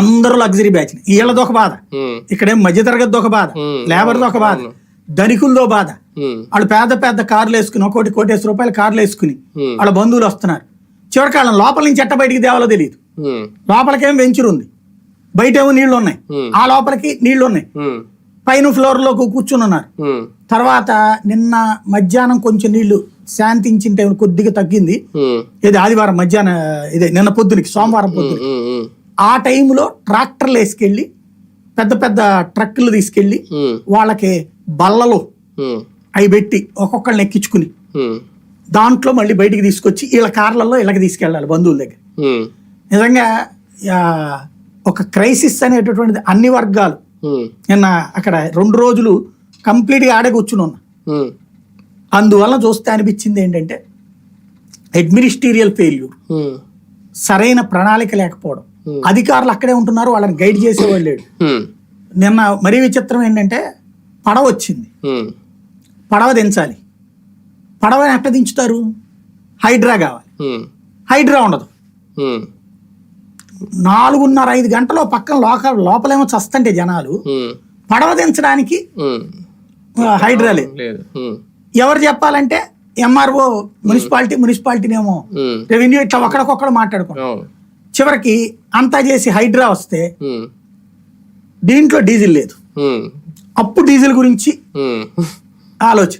అందరూ luxury batch. వీళ్ళది ఒక బాధ. ఇక్కడేం మధ్యతరగతి ఒక బాధ. లేబర్ది ఒక బాధ. ధనికులదో బాధ. వాళ్ళు పెద్ద పెద్ద కార్లు వేసుకుని ఒకటి కోటేసి రూపాయల కార్లు వేసుకుని. వాళ్ళ బంధువులు వస్తున్నారు. చివరికి వాళ్ళని లోపల నుంచి ఎట్ట బయటికి తేవాలో తెలియదు లోపలికేం వెంచర్ ఉంది. బయటేమో నీళ్ళు ఉన్నాయి. ఆ లోపలికి నీళ్ళు ఉన్నాయి. పైన ఫ్లోర్లో కూర్చుని ఉన్నారు. తర్వాత నిన్న మధ్యాహ్నం కొంచెం నీళ్ళు శాంతించిన టైం కొద్దిగా తగ్గింది. ఇది ఆదివారం మధ్యాహ్నం ఇదే నిన్న పొద్దునికి సోమవారం పొద్దున ఆ టైంలో ట్రాక్టర్లు వేసుకెళ్ళి పెద్ద పెద్ద ట్రక్కులు తీసుకెళ్ళి వాళ్ళకి బల్లలు అవి పెట్టి ఒక్కొక్కళ్ళని ఎక్కించుకుని దాంట్లో మళ్ళీ బయటికి తీసుకొచ్చి వీళ్ళ కార్లలో ఇళ్ళకి తీసుకెళ్ళాలి బంధువుల దగ్గర. నిజంగా ఒక క్రైసిస్ అనేటటువంటిది అన్ని వర్గాలు. నిన్న అక్కడ రెండు రోజులు కంప్లీట్గా ఆడే కూర్చుని ఉన్నా. అందువల్ల చూస్తే అనిపించింది ఏంటంటే అడ్మినిస్టీరియల్ ఫెయిల్యూర్. సరైన ప్రణాళిక లేకపోవడం. అధికారులు అక్కడే ఉంటున్నారు వాళ్ళని గైడ్ చేసేవాళ్ళు లేడు. ఉమ్, నిన్న మరీ విచిత్రం ఏంటంటే పడవ వచ్చింది. ఉమ్, పడవ దించాలి. పడవని ఎట్ట దించుతారు? హైడ్రా కావాలి. హైడ్రా ఉండదు. నాలుగున్నర ఐదు గంటలో పక్కన లోక లోపలేమో చస్తంటే జనాలు. పడవ దించడానికి హైడ్రా లేదు. ఎవరు చెప్పాలంటే ఎంఆర్ఓ మున్సిపాలిటీ మున్సిపాలిటీనేమో రెవెన్యూ ఇట్లా ఒకరికొకరు మాట్లాడుకుంటారు అవును. చివరికి అంతా చేసి హైడ్రా వస్తే దీంట్లో డీజిల్ లేదు. ఉమ్, అప్పుడు డీజిల్ గురించి ఆలోచన